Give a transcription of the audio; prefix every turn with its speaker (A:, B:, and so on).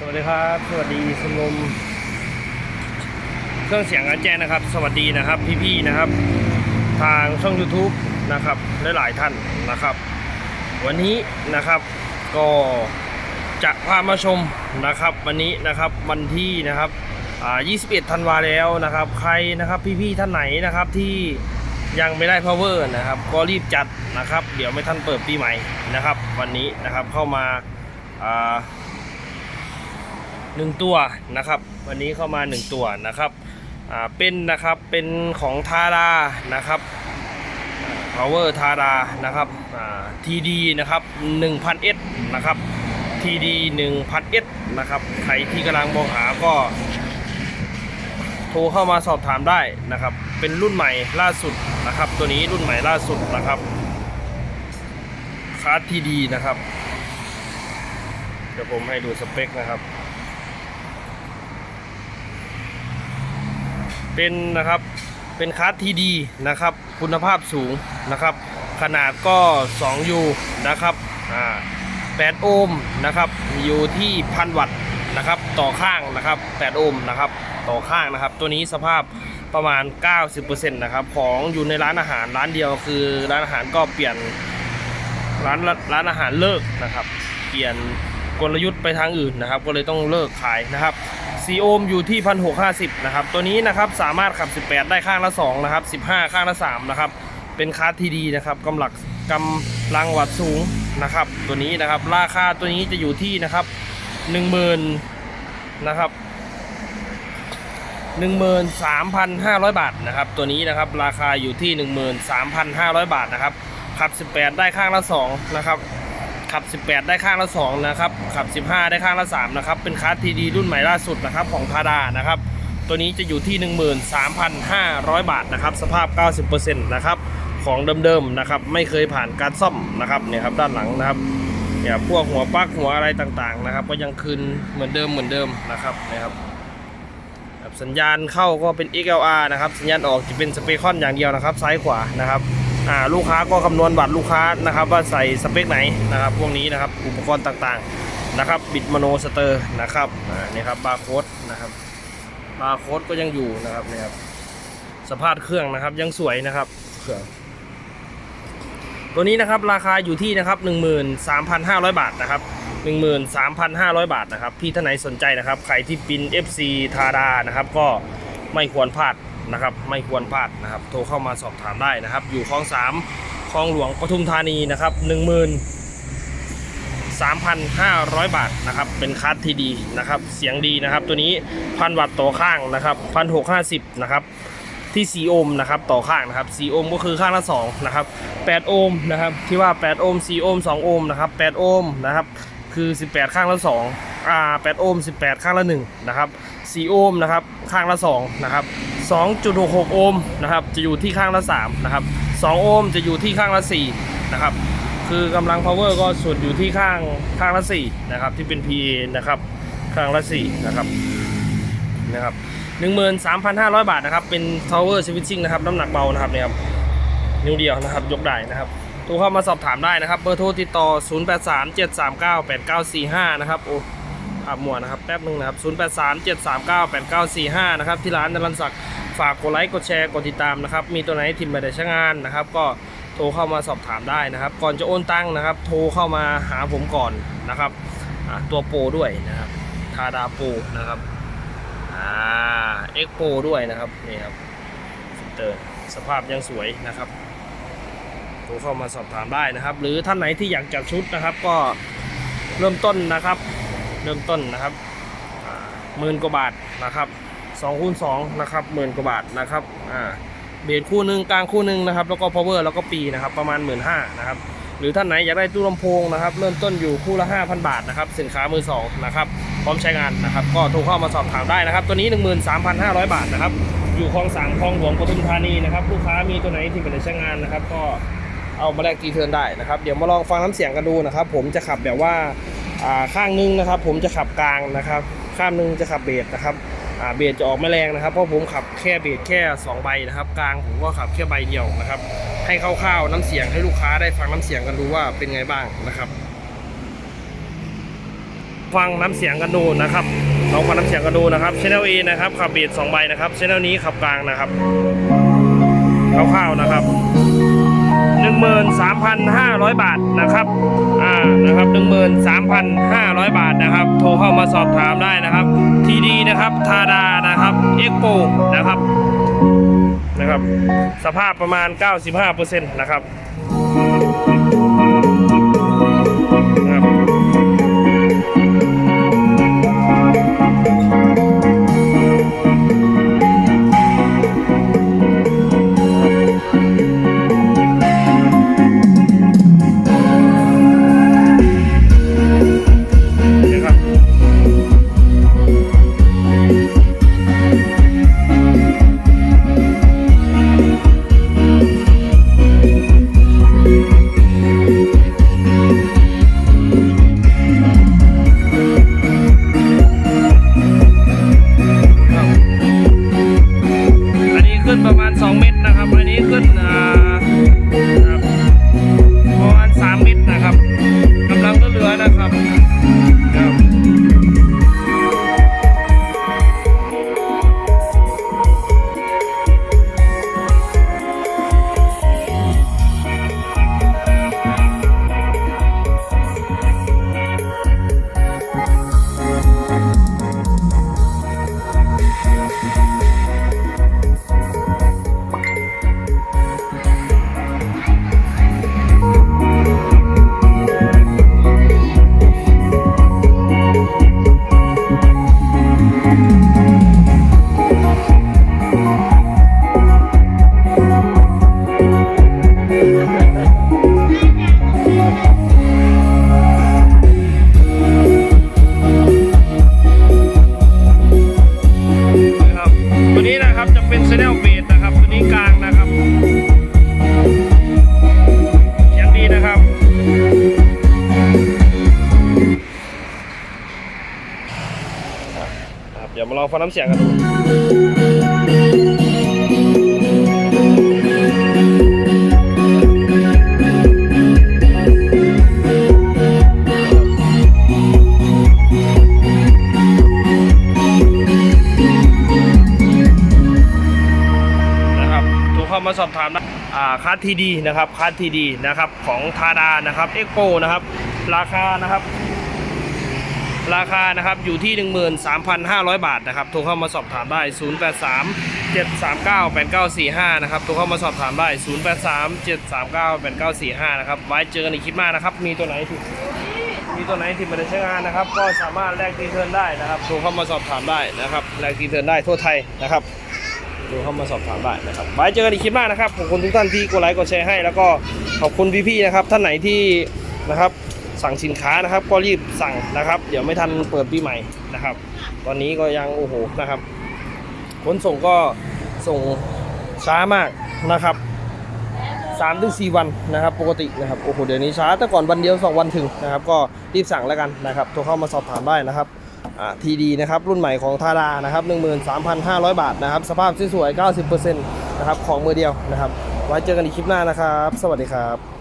A: สวัสดีครับ สวัสดีชมมเครื่องเสียงอาแจ้งนะครับ สวัสดีนะครับพี่ๆนะครับ ทางช่อง YouTube นะครับหลายๆท่านนะครับ วันนี้นะครับก็จะพามาชมนะครับ วันนี้นะครับวันที่นะครับ21ธันวาแล้วนะครับ ใครนะครับพี่ๆท่านไหนนะครับที่ยังไม่ได้ power นะครับ ก็รีบจัดนะครับ เดี๋ยวไม่ทันเปิดปีใหม่นะครับ วันนี้นะครับเข้ามา อ่าหนึ่งตัวนะครับ วันนี้เข้ามาหนึ่งตัวนะครับอ่าเป็นนะครับเป็นของทารานะครับ power ทารานะครับทีดีนะครับ 1000S นะครับ TD 1000S นะครับใครที่กำลังมองหาก็โทรเข้ามาสอบถามได้นะครับ เป็นรุ่นใหม่ล่าสุดนะครับ ตัวนี้รุ่นใหม่ล่าสุดนะครับคาร์ดทีดีนะครับ เดี๋ยวผมให้ดูสเปคนะครับ เป็นนะครับเป็นคาร์ดทีดีนะครับ คุณภาพสูงนะครับ ขนาดก็ 2U นะครับอ่า8โอห์มนะครับอยู่ที่พันวัตต์นะครับต่อข้างนะครับ8โอห์มนะครับต่อข้างนะครับ ตัวนี้สภาพประมาณ 90%นะครับของอยู่ในร้านอาหารร้านเดียวคือร้านอาหารก็เปลี่ยนร้านร้านอาหารเลิกนะครับ เปลี่ยนกลยุทธ์ไปทางอื่นนะครับ ก็เลยต้องเลิกขายนะครับ ซีโอห์มอยู่ที่พันหกห้าสิบนะครับ ตัวนี้นะครับสามารถขับ 18 ได้ข้างละ2นะครับ15 ข้างละ3นะครับ เป็นคาร์ทีดีนะครับกำลังกำลังวัดสูงนะครับ ตัวนี้นะครับราคาตัวนี้จะอยู่ที่นะครับ10,000นะครับ13,500 บาทนะครับ ตัวนี้นะครับราคาอยู่ที่ 13,500 บาทนะครับขับ 18 ได้ข้างละ2นะครับ ขับ 18 ได้ข้างละ 2 นะครับ ขับ 15 ได้ข้างละ 3 นะครับ เป็นคาร์ดทีดีรุ่นใหม่ล่าสุดนะครับของทาดานะครับ ตัวนี้จะอยู่ที่ 13,500 บาทนะครับ สภาพ 90%นะครับ ของเดิมๆนะครับ ไม่เคยผ่านการซ่อมนะครับเนี่ยครับด้านหลังนะครับเนี่ยพวกหัวปลั๊กหัวอะไรต่างๆนะครับ ก็ยังคืนเหมือนเดิมเหมือนเดิมนะครับนะครับครับสัญญาณเข้าก็เป็น XLR นะครับ สัญญาณออกจะเป็นสเปคอนอย่างเดียวนะครับ ซ้ายขวานะครับ ลูกค้าก็คำนวณบัตรลูกค้านะครับ ว่าใส่สเปคไหนนะครับ พวกนี้นะครับอุปกรณ์ต่างๆนะครับ บิดมโนสเตอร์นะครับนี่ครับบาร์โค้ดนะครับบาร์โค้ดก็ยังอยู่นะครับนี่ครับสภาพเครื่องนะครับยังสวยนะครับเครื่องตัวนี้นะครับราคาอยู่ที่นะครับ 13,500 บาทนะครับ 13,500 บาทนะครับพี่ท่านไหนสนใจนะครับ ใครที่ปิน FC ทาดานะครับ ก็ไม่ควรพลาด นะครับ ไม่ควรพลาดนะครับ โทรเข้ามาสอบถามได้นะครับ อยู่คลอง3คลองหลวงปทุมธานีนะครับ13,500 บาทนะครับเป็นคัสที่ดีนะครับเสียงดีนะครับ ตัวนี้พันวัตต์ต่อข้างนะครับ1,650นะครับที่ 4 โอห์มนะครับต่อข้างนะครับ4โอห์มก็คือข้างละ2นะครับ8โอห์มนะครับที่ว่า 8 โอห์ม4โอห์ม2โอห์มนะครับ8โอห์มนะครับคือ 18 ข้างละ2อ่า8โอห์ม18 ข้างละ1นะครับ4โอห์มนะครับข้างละ2นะครับ 2.66 โอห์มนะครับจะอยู่ที่ข้างละ3นะครับ2โอห์มจะอยู่ที่ข้างละ4นะครับคือกำลัง power ก็ส่วนอยู่ที่ข้างข้างละ4นะครับที่เป็น PA นะครับข้างละ4นะครับนะครับ13,500 บาทนะครับเป็น Tower Switching นะครับน้ำหนักเบานะครับเนี่ยครับนิ้วเดียวนะครับยกได้นะครับโทรเข้ามาสอบถามได้นะครับ เบอร์โทรติดต่อ 0837398945 นะครับโอ้ภาพมัวนะครับแป๊บนึงนะครับ 0837398945 นะครับที่ร้านนรันศักดิ์ ฝากกดไลค์กดแชร์กดติดตามนะครับ มีตัวไหนทิมไปได้ช่างงานนะครับ ก็โทรเข้ามาสอบถามได้นะครับ ก่อนจะโอนตังค์นะครับ โทรเข้ามาหาผมก่อนนะครับตัวโปรด้วยนะครับทาดาโปรนะครับอ่าเอ็กโปด้วยนะครับนี่ครับฟิลเตอร์สภาพยังสวยนะครับโทรเข้ามาสอบถามได้นะครับ หรือท่านไหนที่อยากจัดชุดนะครับ ก็เริ่มต้นนะครับ เริ่มต้นนะครับหมื่นกว่าบาทนะครับ สองคูณสองนะครับหมื่นกว่าบาทนะครับอ่าเบสคู่หนึ่งกลางคู่หนึ่งนะครับแล้วก็ power แล้วก็ปีนะครับประมาณหมื่นห้านะครับหรือท่านไหนอยากได้ตู้ลำโพงนะครับเริ่มต้นอยู่คู่ละ 5,000 บาทนะครับสินค้ามือสองนะครับพร้อมใช้งานนะครับก็โทรเข้ามาสอบถามได้นะครับ ตัวนี้ 13,500 บาทนะครับอยู่คลองสามคลองหลวงปทุมธานีนะครับลูกค้ามีตัวไหนที่เป็นใช้งานนะครับ ก็เอามาแลกกีเทิร์นได้นะครับเดี๋ยวมาลองฟังน้ำเสียงกันดูนะครับ ผมจะขับแบบว่าข้างหนึงนะครับ ผมจะขับกลางนะครับ ข้างหนึงจะขับเบสนะครับ เบสจะออกไม่แรงนะครับ เพราะผมขับแค่เบสแค่ 2 ใบนะครับ กลางผมก็ขับแค่ใบเดียวนะครับ ให้คร่าวๆน้ำเสียงให้ลูกค้าได้ฟังน้ำเสียงกันดูว่าเป็นไงบ้างนะครับ ฟังน้ำเสียงกันดูนะครับลองฟังน้ำเสียงกันดูนะครับชแนล A นะครับขับเบียดสองใบนะครับชแนลนี้ขับกลางนะครับคร่าวๆนะครับ 13,500 บาทนะครับอ่านะครับ13,500 บาทนะครับ โทรเข้ามาสอบถามได้นะครับ ทีดีนะครับทาดานะครับเอ็กโปนะครับนะครับ สภาพประมาณ 95%นะครับนะครับ เป็นเซเนลเบสนะครับตัวนี้กลางนะครับเสียงดีนะครับครับเดี๋ยวมาลองฟังน้ำเสียงกันดู เข้ามาสอบถามได้อ่าคัสทีดีนะครับคัสทีดีนะครับของทาดานะครับเอ็กโปนะครับราคานะครับ ราคานะครับอยู่ที่ 13,500 บาทนะครับโทรเข้ามาสอบถามได้ 083 739 8945 นะครับโทรเข้ามาสอบถามได้ 083 739 8945 นะครับไว้เจอกันในคลิปหน้านะครับ มีตัวไหนที่มีตัวไหนที่ไม่ได้ใช้งานนะครับ ก็สามารถแลกทีเทิร์นได้นะครับโทรเข้ามาสอบถามได้นะครับแลกทีเทิร์นได้ทั่วไทยนะครับ โทรเข้ามาสอบถามได้นะครับไว้เจอกันในคลิปหน้านะครับขอบคุณทุกท่านที่กดไลค์กดแชร์ให้ แล้วก็ขอบคุณพี่ๆนะครับ ท่านไหนที่นะครับสั่งสินค้านะครับ ก็รีบสั่งนะครับ เดี๋ยวไม่ทันเปิดปีใหม่นะครับ ตอนนี้ก็ยังโอ้โหนะครับขนส่งก็ส่งช้ามากนะครับสามถึงสี่วันนะครับ ปกตินะครับโอ้โหเดี๋ยวนี้ช้าแต่ก่อนวันเดียวสองวันถึงนะครับ ก็รีบสั่งแล้วกันนะครับโทรเข้ามาสอบถามได้นะครับ ทีดีนะครับรุ่นใหม่ของทาดานะครับ13,500 บาทนะครับสภาพสวยๆ90%นะครับของมือเดียวนะครับไว้เจอกันอีกคลิปหน้านะครับ สวัสดีครับ